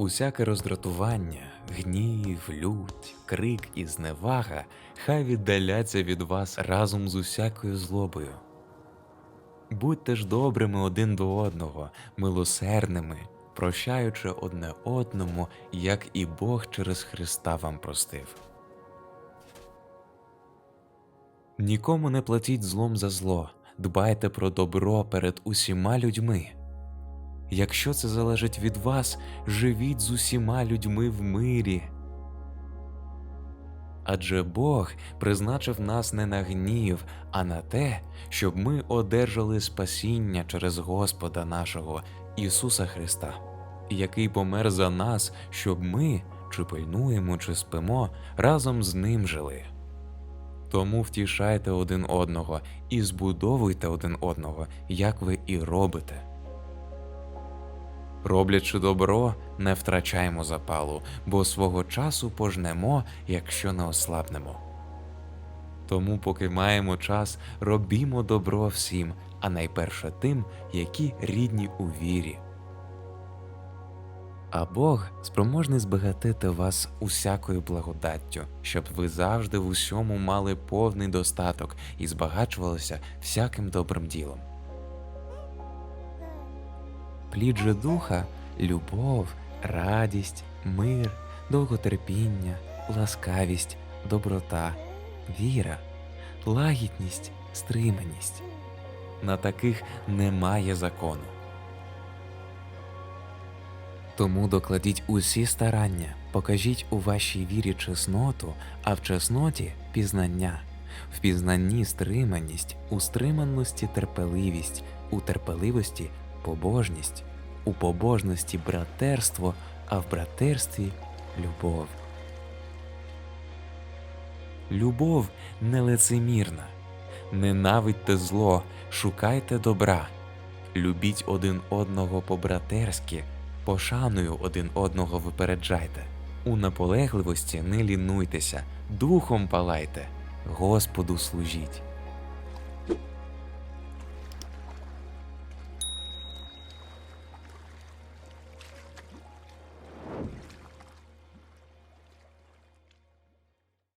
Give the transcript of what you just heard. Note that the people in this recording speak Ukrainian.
Усяке роздратування, гнів, лють, крик і зневага хай віддаляться від вас разом з усякою злобою. Будьте ж добрими один до одного, милосердними, прощаючи одне одному, як і Бог через Христа вам простив. Нікому не платіть злом за зло, дбайте про добро перед усіма людьми. Якщо це залежить від вас, живіть з усіма людьми в мирі. Адже Бог призначив нас не на гнів, а на те, щоб ми одержали спасіння через Господа нашого Ісуса Христа, який помер за нас, щоб ми, чи пильнуємо, чи спимо, разом з Ним жили. Тому втішайте один одного і збудовуйте один одного, як ви і робите. Роблячи добро, не втрачаймо запалу, бо свого часу пожнемо, якщо не ослабнемо. Тому, поки маємо час, робімо добро всім, а найперше тим, які рідні у вірі. А Бог спроможний збагатити вас усякою благодаттю, щоб ви завжди в усьому мали повний достаток і збагачувалися всяким добрим ділом. Же духа любов, радість, мир, довготерпіння, ласкавість, доброта, віра, лагідність, стриманість. На таких немає закону. Тому докладіть усі старання, покажіть у вашій вірі чесноту, а в чесноті пізнання, в пізнанні стриманість, у стриманості терпеливість, у терпеливості побожність, у побожності братерство, а в братерстві любов. Любов нелицемірна. Ненавидьте зло, шукайте добра. Любіть один одного по-братерськи, пошаною один одного випереджайте. У наполегливості не лінуйтеся, духом палайте, Господу служіть.